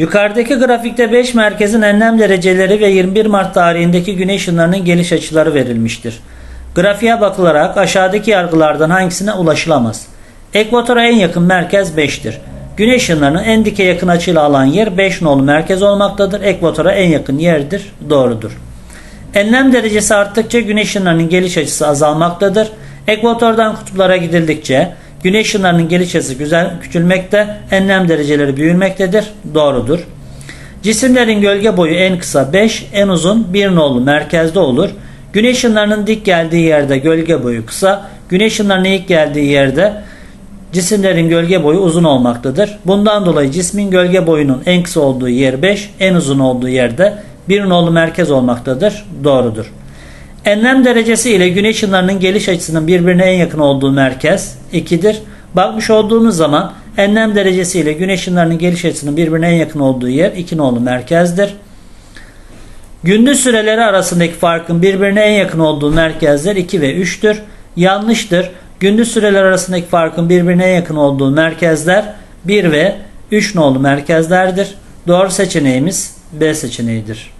Yukarıdaki grafikte 5 merkezin enlem dereceleri ve 21 Mart tarihindeki güneş ışınlarının geliş açıları verilmiştir. Grafiğe bakılarak aşağıdaki yargılardan hangisine ulaşılamaz? Ekvatora en yakın merkez 5'tir. Güneş ışınlarının en dike yakın açıyla alan yer 5 nolu merkez olmaktadır. Ekvatora en yakın yerdir. Doğrudur. Enlem derecesi arttıkça güneş ışınlarının geliş açısı azalmaktadır. Ekvatordan kutuplara gidildikçe güneş ışınlarının geliş güzel küçülmekte, enlem dereceleri büyümektedir. Doğrudur. Cisimlerin gölge boyu en kısa 5, en uzun 1 nolu merkezde olur. Güneş ışınlarının dik geldiği yerde gölge boyu kısa, güneş ışınlarının ilk geldiği yerde cisimlerin gölge boyu uzun olmaktadır. Bundan dolayı cismin gölge boyunun en kısa olduğu yer 5, en uzun olduğu yerde 1 nolu merkez olmaktadır. Doğrudur. Enlem derecesi ile güneş ışınlarının geliş açısının birbirine en yakın olduğu merkez 2'dir. Bakmış olduğumuz zaman enlem derecesi ile güneş ışınlarının geliş açısının birbirine en yakın olduğu yer 2 nolu merkezdir. Gündüz süreleri arasındaki farkın birbirine en yakın olduğu merkezler 2 ve 3'tür. Yanlıştır. Gündüz süreler arasındaki farkın birbirine en yakın olduğu merkezler 1 ve 3 nolu merkezlerdir. Doğru seçeneğimiz B seçeneğidir.